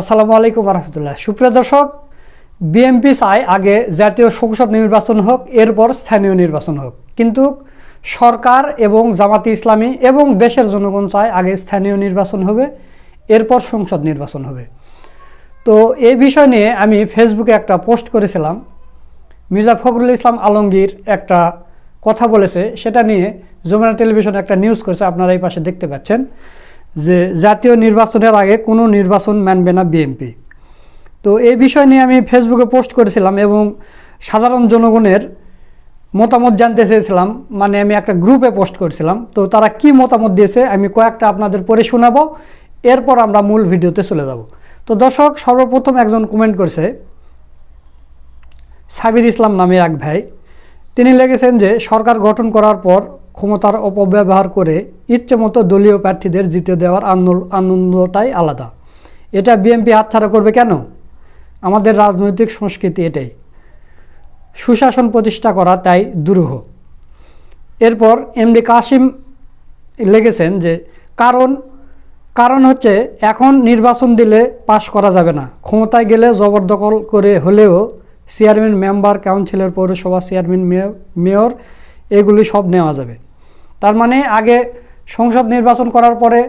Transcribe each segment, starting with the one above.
আসসালামু আলাইকুম রহমতুল্লাহ সুপ্রিয় দর্শক বিএমপি চায় আগে জাতীয় সংসদ নির্বাচন হোক, এরপর স্থানীয় নির্বাচন হোক। কিন্তু সরকার এবং জামাতি ইসলামী এবং দেশের জনগণ চায় আগে স্থানীয় নির্বাচন হবে, এরপর সংসদ নির্বাচন হবে। তো এই বিষয় নিয়ে আমি ফেসবুকে একটা পোস্ট করেছিলাম। মির্জা ফখরুল ইসলাম আলমগীর একটা কথা বলেছে, সেটা নিয়ে যমুনা টেলিভিশন একটা নিউজ করেছে, আপনারা এই পাশে দেখতে পাচ্ছেন। যে জাতীয় নির্বাচনের আগে কোনো নির্বাচন মানবে না বিএনপি তো এই বিষয় নিয়ে আমি ফেসবুকে পোস্ট করেছিলাম এবং সাধারণ জনগণের মতামত জানতে চেয়েছিলাম। মানে আমি একটা গ্রুপে পোস্ট করেছিলাম। তো তারা কি মতামত দিয়েছে আমি কয়েকটা আপনাদের পড়ে শোনাবো। এরপর আমরা মূল ভিডিওতে চলে যাব। তো দর্শক, সর্বপ্রথম একজন কমেন্ট করেছে, সাবির ইসলাম নামে এক ভাই। তিনি লেগেছেন যে, সরকার গঠন করার পর ক্ষমতার অপব্যবহার করে ইচ্ছে মতো দলীয় প্রার্থীদের জিতে দেওয়ার আনন্দ- আনন্দটাই আলাদা। এটা বিএনপি হাতছাড়া করবে কেন? আমাদের রাজনৈতিক সংস্কৃতি এটাই। সুশাসন প্রতিষ্ঠা করা তাই দুরূহ। এরপর এমডি কাসিম লেগেছেন যে, কারণ কারণ হচ্ছে এখন নির্বাচন দিলে পাশ করা যাবে না। ক্ষমতায় গেলে জবরদখল করে হলেও চেয়ারম্যান, মেম্বার, কাউন্সিলর, পৌরসভা চেয়ারম্যান মেয়র, এগুলি সব নেওয়া যাবে। তার মানে আগে সংসদ নির্বাচন করার পরে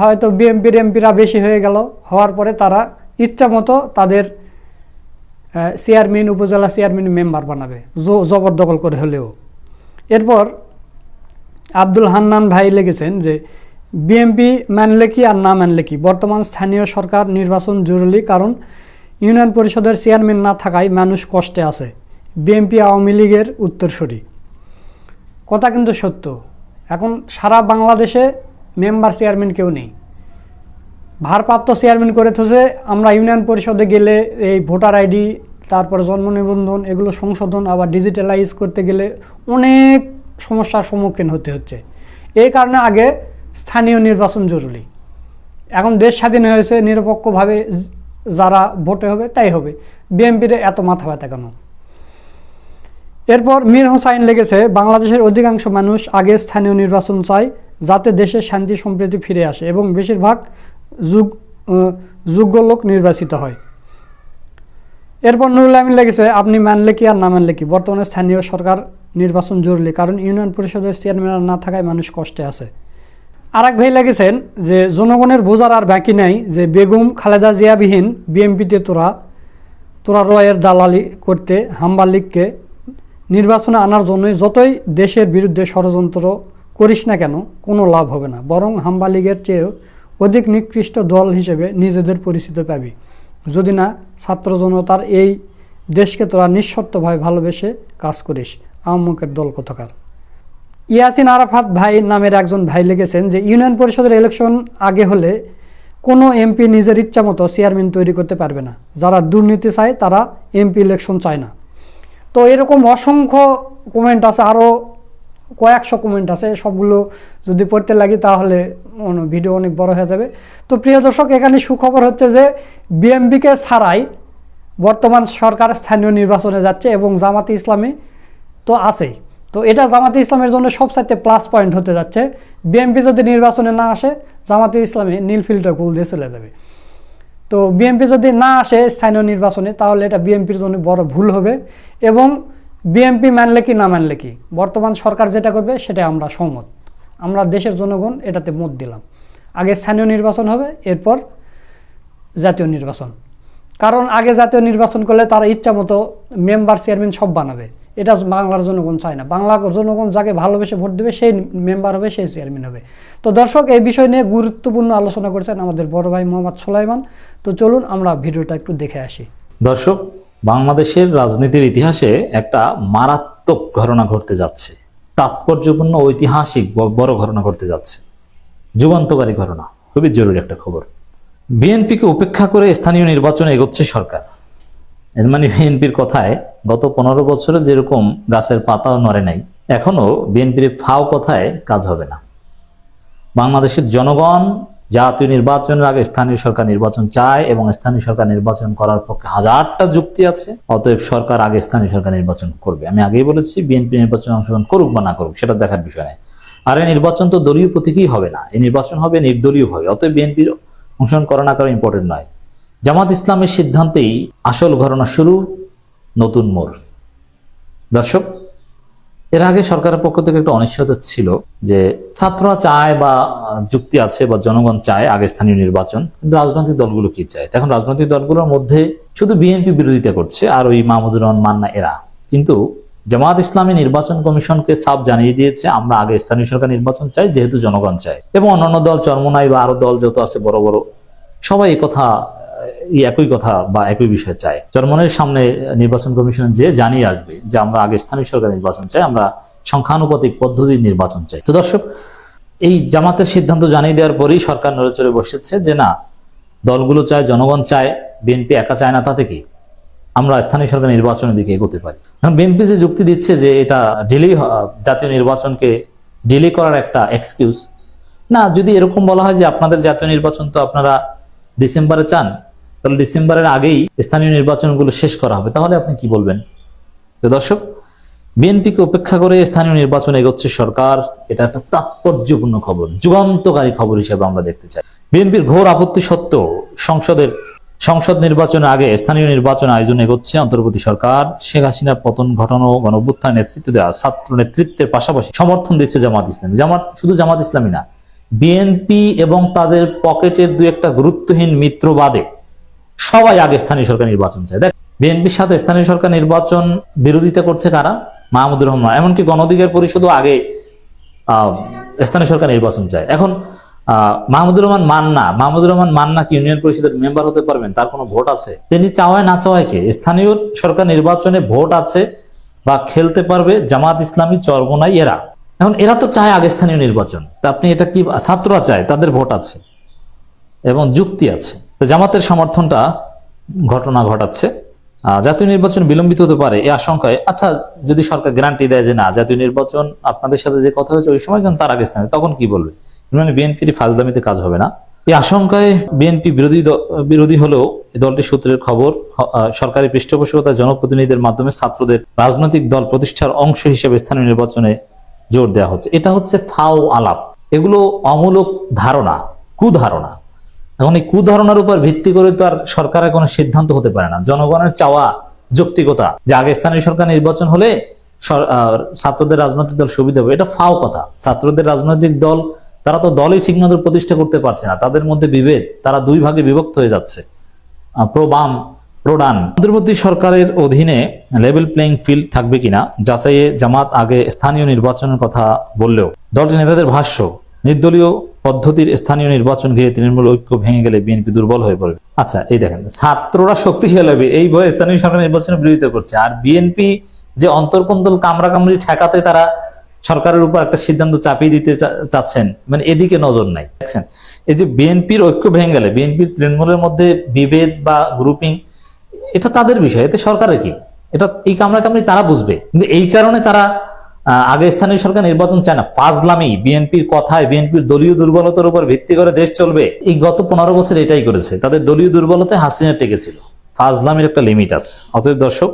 হয়তো বিএমপির এমপিরা বেশি হয়ে গেল, হওয়ার পরে তারা ইচ্ছা মতো তাদের চেয়ারম্যান, উপজেলা চেয়ারম্যান মেম্বার বানাবে জবরদখল করে হলেও। এরপর আব্দুল হান্নান ভাই লেগেছেন যে বিএমপি মানলে কি আর না মানলে কি? বর্তমান স্থানীয় সরকার নির্বাচন জরুরি কারণ ইউনিয়ন পরিষদের চেয়ারম্যান না থাকায় মানুষ কষ্টে আছে। বিএমপি আওয়ামী লীগের উত্তরসূরি। কথা কিন্তু সত্য। এখন সারা বাংলাদেশে মেম্বার চেয়ারম্যান কেউ নেই। ভারপ্রাপ্ত চেয়ারম্যান করে থসে আমরা ইউনিয়ন পরিষদে গেলে এই ভোটার আইডি, তারপর জন্ম নিবন্ধন এগুলো সংশোধন, আবার ডিজিটালাইজ করতে গেলে অনেক সমস্যার সম্মুখীন হতে হচ্ছে। এই কারণে আগে স্থানীয় নির্বাচন জরুরি। এখন দেশ স্বাধীন হয়েছে, নিরপেক্ষভাবে যারা ভোটে হবে তাই হবে। বিএনপির এত মাথা ব্যথা কেন? এরপর মীর হোসাইন লেগেছে, বাংলাদেশের অধিকাংশ মানুষ আগে স্থানীয় নির্বাচন চায় যাতে দেশে শান্তি সম্প্রীতি ফিরে আসে এবং বেশিরভাগ যুগ যোগ্য লোক নির্বাচিত হয়। এরপর নুরুল আমিন লেগেছে, আপনি মানলে কি আর না মানলে কি? বর্তমানে স্থানীয় সরকার নির্বাচন জরুরি, কারণ ইউনিয়ন পরিষদের চেয়ারম্যান না থাকায় মানুষ কষ্টে আছে। আর এক ভাই লেগেছেন যে, জনগণের বোঝার আর বাকি নাই যে, বেগম খালেদা জিয়াবিহীন বিএমপিতে তোরা তোরা রয়ের দালালি করতে হাম্বা লীগকে নির্বাচনে আনার জন্যই যতই দেশের বিরুদ্ধে ষড়যন্ত্র করিস না কেন, কোনো লাভ হবে না। বরং হাম্বা লীগের চেয়েও অধিক নিকৃষ্ট দল হিসেবে নিজেদের পরিচিত পাবি। যদি না, ছাত্র জনতার এই দেশকে তোরা নিঃশর্তভাবে ভালোবেসে কাজ করিস। আহমকের দল কোথাকার। ইয়াসিন আরাফাত ভাই নামের একজন ভাই লিখেছেন যে, ইউনিয়ন পরিষদের ইলেকশন আগে হলে কোনো এমপি নিজের ইচ্ছা মতো চেয়ারম্যান তৈরি করতে পারবে না। যারা দুর্নীতি চায়, তারা এমপি ইলেকশন চায় না। তো এরকম অসংখ্য কমেন্ট আছে আরও কয়েকশো কমেন্ট আছে, সবগুলো যদি পড়তে লাগি তাহলে ভিডিও অনেক বড় হয়ে যাবে। তো প্রিয় দর্শক, এখানে সুখবর হচ্ছে যে বিএমপিকে ছাড়াই বর্তমান সরকার স্থানীয় নির্বাচনে যাচ্ছে এবং জামাতি ইসলামী তো আছেই। তো এটা জামাতি ইসলামের জন্য সবচাইতে প্লাস পয়েন্ট হতে যাচ্ছে। বিএমপি যদি নির্বাচনে না আসে, জামাতি ইসলামী নীল ফিল্টার গোল দিয়ে চলে যাবে। তো বিএনপি যদি না আসে স্থানীয় নির্বাচনে, তাহলে এটা বিএনপির জন্য বড় ভুল হবে এবং বিএনপি মানলে কি না মানলে কি? বর্তমান সরকার যেটা করবে সেটা আমরা সহমত। আমরা দেশের জনগণ এটাতে মত দিলাম। আগে স্থানীয় নির্বাচন হবে, এরপর জাতীয় নির্বাচন। কারণ আগে জাতীয় নির্বাচন করলে তারা ইচ্ছা মতো মেম্বার, চেয়ারম্যান সব বানাবে। এটা বাংলার জনগণ চায় না। বাংলার জনগণ যাকে ভালোবেসে ভোট দেবে, সেই মেম্বার হবে, সেই চেয়ারম্যান হবে। তো দর্শক, এই বিষয় নিয়ে গুরুত্বপূর্ণ আলোচনা করেছেন আমাদের বড় ভাই মোহাম্মদ সোলাইমান। তো চলুন আমরা ভিডিওটা একটু দেখে আসি। দর্শক, বাংলাদেশের রাজনীতির ইতিহাসে একটা মারাত্মক ঘটনা ঘটতে যাচ্ছে। তাৎপর্যপূর্ণ, ঐতিহাসিক বড় ঘটনা ঘটতে যাচ্ছে। যুগান্তকারী ঘটনা, খুবই জরুরি একটা খবর। বিএনপিকে উপেক্ষা করে স্থানীয় নির্বাচনে এগোচ্ছে সরকার। মানে বিএনপির কথায় গত পনেরো বছরে যেরকম গাছের পাতাও নড়ে নাই, এখনও বিএনপির ফাও কথায় কাজ হবে না। বাংলাদেশের জনগণ জাতীয় নির্বাচনের আগে স্থানীয় সরকার নির্বাচন চায় এবং স্থানীয় সরকার নির্বাচন করার পক্ষে হাজারটা যুক্তি আছে, অতএব সরকার আগে স্থানীয় সরকার নির্বাচন করবে। আমি আগেই বলেছি, বিএনপি নির্বাচনে অংশগ্রহণ করুক বা না করুক, সেটা দেখার বিষয় নেই। আর এই নির্বাচন তো দলীয় প্রতীকই হবে না। এই নির্বাচন হবে, নির্দলীয় হবে, অতএব বিএনপির অংশগ্রহণ করা না করা ইম্পর্টেন্ট নয়। জামাত ইসলামের সিদ্ধান্তেই আসল ঘটনা শুরু, নতুন মোড়। দর্শক, এর আগে সরকারের পক্ষ থেকে একটা অনিশ্চয়তা ছিল যে ছাত্ররা চায় বা যুক্তি আছে বা জনগণ চায় আগে স্থানীয় নির্বাচন, কিন্তু রাজনৈতিক দলগুলো কি চায়? এখন রাজনৈতিক দলগুলোর মধ্যে শুধু বিএনপি বিরোধিতা করছে আর ওই মাহমুদুর রহমান, মান্না, এরা। কিন্তু জামাত ইসলামী নির্বাচন কমিশনকে সাফ জানিয়ে দিয়েছে, আমরা আগে স্থানীয় সরকার নির্বাচন চাই, যেহেতু জনগণ চায়। এবং অন্যান্য দল চরমনাই বা আরও দল যত আছে বড় বড়, সবাই কথা একই কথা বা একই বিষয় চায় জনমনের সামনে নির্বাচন কমিশন যে জানিয়ে আসবে যে আমরা আগে স্থানীয় সরকার নির্বাচন চাই, আমরা সংখ্যানুপাতিক পদ্ধতির নির্বাচন চাই। তো দর্শক, এই জামাতের সিদ্ধান্ত জানিয়ে দেওয়ার পরেই সরকার নড়েচড়ে বসেছে যে না, দলগুলো চায়, জনগণ চায়, বিএনপি একা চায় না, তাতে কি? আমরা স্থানীয় সরকার নির্বাচনের দিকে এগোতে পারি। এখন বিএনপি যে যুক্তি দিচ্ছে যে এটা ডিলে জাতীয় নির্বাচনকে ডিলে করার একটা এক্সকিউজ না, যদি এরকম বলা হয় যে আপনাদের জাতীয় নির্বাচন তো আপনারা ডিসেম্বরে চান তাহলে ডিসেম্বরের আগেই স্থানীয় নির্বাচনগুলো শেষ করা হবে। তাহলে আপনি কি বলবেন? তো দর্শক, বিএনপিকে উপেক্ষা করে স্থানীয় নির্বাচন এগোচ্ছে সরকার, এটা একটা তাৎপর্যপূর্ণ খবর, যুগান্তকারী খবর হিসেবে আমরা দেখতে চাই। বিএনপির ঘোর আপত্তি সত্ত্বেও সংসদের, সংসদ নির্বাচনের আগে স্থানীয় নির্বাচন আয়োজন এগোচ্ছে অন্তর্বর্তী সরকার। শেখ হাসিনার পতন ঘটানো গণঅভ্যুত্থান নেতৃত্ব দেওয়া, ছাত্র নেতৃত্বের পাশাপাশি সমর্থন দিচ্ছে জামাত ইসলামী। জামাত, শুধু জামাত ইসলামী না, বিএনপি এবং তাদের পকেটের দু একটা গুরুত্বহীন মিত্র বাদে সবাই আগে স্থানীয় সরকার নির্বাচন চায়। দেখ, বিএনপির সাথে স্থানীয় সরকার নির্বাচন বিরোধিতা করছে কারা? মাহমুদুর রহমান। এমনকি গণঅধিকার পরিষদও আগে স্থানীয় সরকার নির্বাচন চায়। এখন মাহমুদুর রহমান মান্না মাহমুদুর রহমান মান্না কি ইউনিয়ন পরিষদের মেম্বার হতে পারবেন? তার কোনো ভোট আছে? তিনি চাওয়ায় না চাওয়ায় কে স্থানীয় সরকার নির্বাচনে ভোট আছে বা খেলতে পারবে জামাত ইসলামী, চরমনাই, এরা। এখন এরা তো চায় আগে স্থানীয় নির্বাচন। তা আপনি এটা কি, ছাত্ররা চায়? তাদের ভোট আছে এবং যুক্তি আছে। তো জামাতের সমর্থনটা ঘটনা ঘটাচ্ছে। জাতীয় নির্বাচন বিলম্বিত হতে পারে এই আশঙ্কায়। আচ্ছা যদি সরকার গ্যারান্টি দেয় যে না, জাতীয় নির্বাচন আপনাদের সাথে যে কথা হয়েছে ওই সময় কিন্তু তার আগে স্থানে, তখন কি বলবে? মানে বিএনপির ফাজলামিতে কাজ হবে না। এই আশঙ্কায় বিএনপি বিরোধী বিরোধী হলেও এই দলটির সূত্রের খবর সরকারি পৃষ্ঠপোষকতা জনপ্রতিনিধিদের মাধ্যমে ছাত্রদের রাজনৈতিক দল প্রতিষ্ঠার অংশ হিসেবে স্থানীয় নির্বাচনে জোর দেওয়া হচ্ছে। এটা হচ্ছে ফাও আলাপ। এগুলো অমূলক ধারণা, কুধারণা। এখন এই কুধারণার উপর ভিত্তি করে তো আর সরকারের কোনো সিদ্ধান্ত হতে পারে না। জনগণের চাওয়া যৌক্তিকতা যে আগে স্থানীয় সরকার নির্বাচন হলে ছাত্রদের রাজনৈতিক দল সুবিধা হবে এটা ফাও কথা। ছাত্রদের রাজনৈতিক দল তারা তো দলই ঠিকমতো প্রতিষ্ঠা করতে পারছে না। তাদের মধ্যে বিভেদ তারা দুই ভাগে বিভক্ত হয়ে যাচ্ছে। আহ, প্রো বাম প্রো অন্তর্বর্তী সরকারের অধীনে লেভেল প্লেইং ফিল্ড থাকবে কিনা যাচাইয়ে জামাত আগে স্থানীয় নির্বাচনের কথা বললেও। দলটির নেতাদের ভাষ্য নির্দলীয় পদ্ধতির স্থানীয় নির্বাচন ঘিরে তৃণমূল ঐক্য ভেঙে গেলে বিএনপি দুর্বল হয়ে পড়বে। আচ্ছা এই দেখেন, ছাত্ররা শক্তিশালী হবে, এই ভয়ে স্থানীয় সরকার নির্বাচনের বিরোধিতা করছে। আর বিএনপি যে অন্তর্কন্দল কামড়া কামড়ি ঠেকাতে তারা সরকারের উপর একটা সিদ্ধান্ত চাপিয়ে দিতে চাচ্ছেন মানে এদিকে নজর নাই। দেখছেন, এই যে বিএনপির ঐক্য ভেঙে গেলে, বিএনপির তৃণমূলের মধ্যে বিভেদ বা গ্রুপিং এটা তাদের বিষয়, এতে সরকারের কি? এটা এই কামড়া কামড়ি তারা বুঝবে, কিন্তু এই কারণে তারা আগে স্থানীয় সরকার নির্বাচন চায় না। ফাজলামি, বিএনপির কথায় বিএনপির দলীয় দুর্বলতার উপর ভিত্তি করে দেশ চলবে। এই গত পনেরো বছর এটাই করেছে। তাদের দলীয় দুর্বলতায় হাসিনা টেকেছিল। ফাজলামির একটা লিমিট আছে। অতএব দর্শক,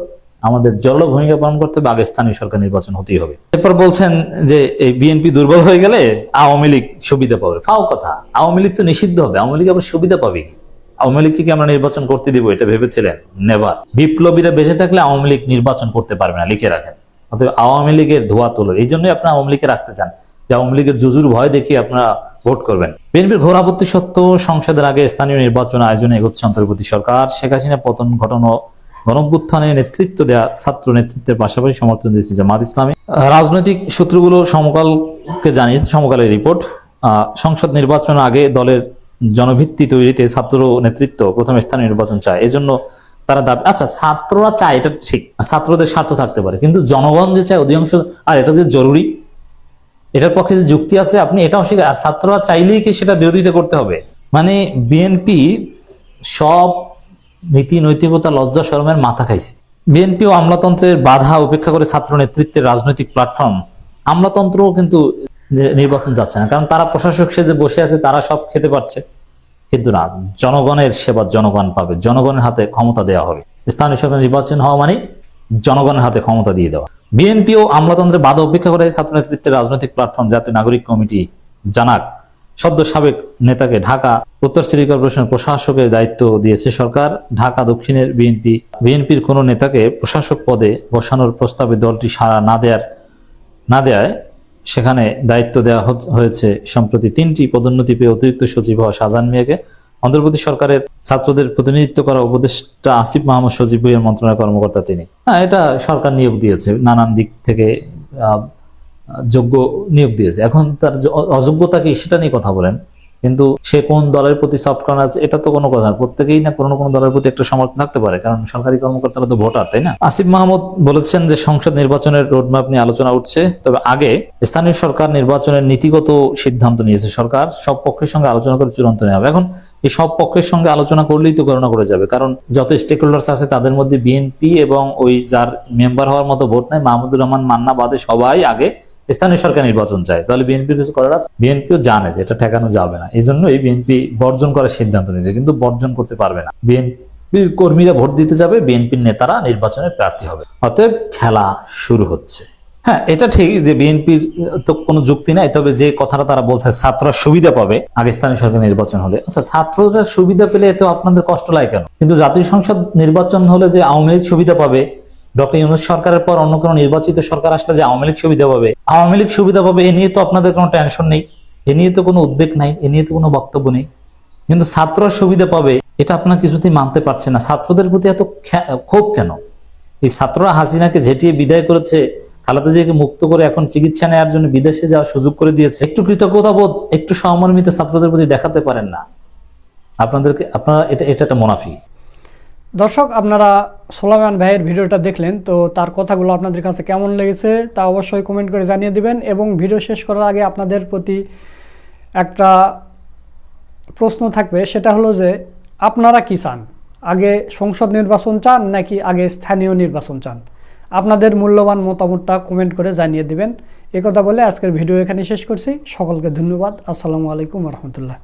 আমাদের জল ভূমিকা পালন করতে হবে, আগে স্থানীয় সরকার নির্বাচন হতেই হবে। এরপর বলছেন যে, এই বিএনপি দুর্বল হয়ে গেলে আওয়ামী লীগ সুবিধা পাবে। ফাও কথা, আওয়ামী লীগ তো নিষিদ্ধ হবে। আওয়ামী লীগ আবার সুবিধা পাবে আওয়ামী লীগকে কি আমরা নির্বাচন করতে দিব? এটা ভেবেছিলেন? নেভার বিপ্লবীরা বেঁচে থাকলে আওয়ামী লীগ নির্বাচন করতে পারবে না, লিখে রাখেন। অতএব আওয়ামী লীগের ধোয়া তোলো। এই জন্যই আপনারা আওয়ামী লীগকে রাখতে চান, যে আওয়ামী লীগের জুজুর ভয় দেখিয়ে আপনারা ভোট করবেন। বিএনপির ঘোর আপত্তি সত্ত্বেও সংসদের আগে স্থানীয় নির্বাচন আয়োজনে এগোচ্ছে অন্তর্বর্তী সরকার। শেখ হাসিনা পতন ঘটানো, গণভ্যুত্থানে নেতৃত্ব দেওয়া ছাত্র নেতৃত্বের পাশাপাশি সমর্থন দিয়েছে জামাত ইসলামী। রাজনৈতিক সূত্রগুলো সমকালকে জানিয়েছে সমকালের রিপোর্ট সংসদ নির্বাচন আগে দলের জনভিত্তি তৈরিতে ছাত্র নেতৃত্ব প্রথম স্থানীয় নির্বাচন চায়। এজন্য তারা দাবি আচ্ছা ছাত্ররা চায়, এটা ঠিক, ছাত্রদের স্বার্থ থাকতে পারে, কিন্তু জনগণ যে চায় অধিকাংশ, আর এটা যে জরুরি, এটার পক্ষে যে যুক্তি আছে, আপনি এটাও স্বীকার আর ছাত্ররা চাইলেই কি সেটা বিরোধিতা করতে হবে? মানে বিএনপি সব নীতি, নৈতিকতা লজ্জা, শরমের মাথা খাইছে। বিএনপি ও আমলাতন্ত্রের বাধা উপেক্ষা করে ছাত্র নেতৃত্বের রাজনৈতিক প্ল্যাটফর্ম। আমলাতন্ত্রও কিন্তু নির্বাচন যাচ্ছে না, কারণ তারা প্রশাসক সেজে বসে আছে, তারা সব খেতে পারছে। কিন্তু না, জনগণের সেবা জনগণ পাবে, জনগণের হাতে ক্ষমতা দেওয়া হবে। স্থানীয় সরকার নির্বাচন হওয়া মানে জনগণের হাতে ক্ষমতা দিয়ে দেওয়া। বিএনপি ও আমলাতন্ত্রের বাধা উপেক্ষা করে ছাত্র নেতৃত্বের রাজনৈতিক প্ল্যাটফর্ম জাতীয় নাগরিক কমিটি জানাক, সদ্য সাবেক নেতাকে ঢাকা উত্তর সিটি কর্পোরেশনের প্রশাসকের দায়িত্ব দিয়েছে সরকার। ঢাকা দক্ষিণের বিএনপি, বিএনপির কোনো নেতাকে প্রশাসক পদে বসানোর প্রস্তাবে দলটি সাড়া না দেওয়ার না দেওয়ায় সেখানে দায়িত্ব দেওয়া হয়েছে সম্প্রতি তিনটি পদোন্নতি পেয়ে অতিরিক্ত সচিব হওয়া শাহজাহান মিয়াকে। অন্ধ্রপ্রদেশ সরকারের ছাত্রদের প্রতিনিধিত্ব করা উপদেষ্টা আসিফ মাহমুদ সচিব বইয়ের মন্ত্রণালয় কর্মকর্তা তিনি। হ্যাঁ এটা সরকার নিয়োগ দিয়েছে, নানান দিক থেকে যোগ্য নিয়োগ দিয়েছে। এখন তার অযোগ্যতা কি, সেটা নিয়ে কথা বলেন। কিন্তু সে কোন দলের প্রতি সফট কর্নার এটা তো কোনো কথা। প্রত্যেকেই না কোনো কোনো দলের প্রতি একটা সমর্থন থাকতে পারে, কারণ সরকারি কর্মকর্তারা তো ভোটার তাই না? আসিফ মাহমুদ বলেছেন যে সংসদ নির্বাচনের রোডম্যাপ নিয়ে আলোচনা উঠছে, তবে আগে স্থানীয় সরকার নির্বাচনের নীতিগত সিদ্ধান্ত নিয়েছে। সরকার সব পক্ষের সঙ্গে আলোচনা করে চূড়ান্ত নেওয়া হবে। এখন এই সব পক্ষের সঙ্গে আলোচনা করলেই তো গণনা করে যাবে, কারণ যত স্টেক হোল্ডার্স আছে তাদের মধ্যে বিএনপি এবং ওই যার মেম্বার হওয়ার মতো ভোট নাই, মাহমুদুর রহমান, মান্না বাদে সবাই আগে স্থানীয় সরকার নির্বাচন চায়, তাহলে বিএনপি কিছু করার আছে? বিএনপিও জানে যে এটা ঠেকানো যাবে না। এই জন্যই বিএনপি বর্জন করার সিদ্ধান্ত নিয়েছে, কিন্তু বর্জন করতে পারবে না। বিএনপির কর্মীরা ভোট দিতে যাবে, বিএনপির নেতারা নির্বাচনে প্রার্থী হবে। অতএব খেলা শুরু হচ্ছে। হ্যাঁ এটা ঠিক যে বিএনপির তো কোনো যুক্তি নাই, তবে যে কথাটা তারা বলছে, ছাত্ররা সুবিধা পাবে, আগে স্থানীয় সরকার নির্বাচন হলে। আচ্ছা ছাত্ররা সুবিধা পেলে এতে আপনাদের কষ্ট লাগে কেন? কিন্তু জাতীয় সংসদ নির্বাচন হলে যে আওয়ামী লীগ সুবিধা পাবে ডক্টর ইউনুস সরকারের পর অন্য কোনো নির্বাচিত সরকার আসলে যে আওয়ামী লীগ সুবিধা পাবে? আওয়ামী লীগ সুবিধা পাবে, এ নিয়ে তো আপনাদের কোনো টেনশন নেই। এ নিয়ে তো কোনো উদ্বেগ নাই, এ নিয়ে তো কোনো বক্তব্য নেই। কিন্তু ছাত্র সুবিধা পাবে, এটা আপনার কিছুতেই মানতে পারছে না। ছাত্রদের প্রতি এত ক্ষোভ কেন? এই ছাত্ররা হাসিনাকে ঝেঁটিয়ে বিদায় করেছে খালেদা জিয়াকে মুক্ত করে এখন চিকিৎসা নেওয়ার জন্য বিদেশে যাওয়ার সুযোগ করে দিয়েছে। একটু কৃতজ্ঞতা বোধ একটু সহমর্মিত ছাত্রদের প্রতি দেখাতে পারেন না। আপনাদেরকে, আপনারা, এটা এটা একটা মুনাফি দর্শক, আপনারা সোলামান ভাইয়ের ভিডিওটা দেখলেন, তো তার কথাগুলো আপনাদের কাছে কেমন লেগেছে তা অবশ্যই কমেন্ট করে জানিয়ে দিবেন এবং ভিডিও শেষ করার আগে আপনাদের প্রতি একটা প্রশ্ন থাকবে, সেটা হলো যে আপনারা কি চান? আগে সংসদ নির্বাচন চান নাকি আগে স্থানীয় নির্বাচন চান? আপনাদের মূল্যবান মতামতটা কমেন্ট করে জানিয়ে দিবেন। কথা বলে আজকের ভিডিও এখানে শেষ করছি। সকলকে ধন্যবাদ। আসসালামু আলাইকুম রহমতুল্লাহ।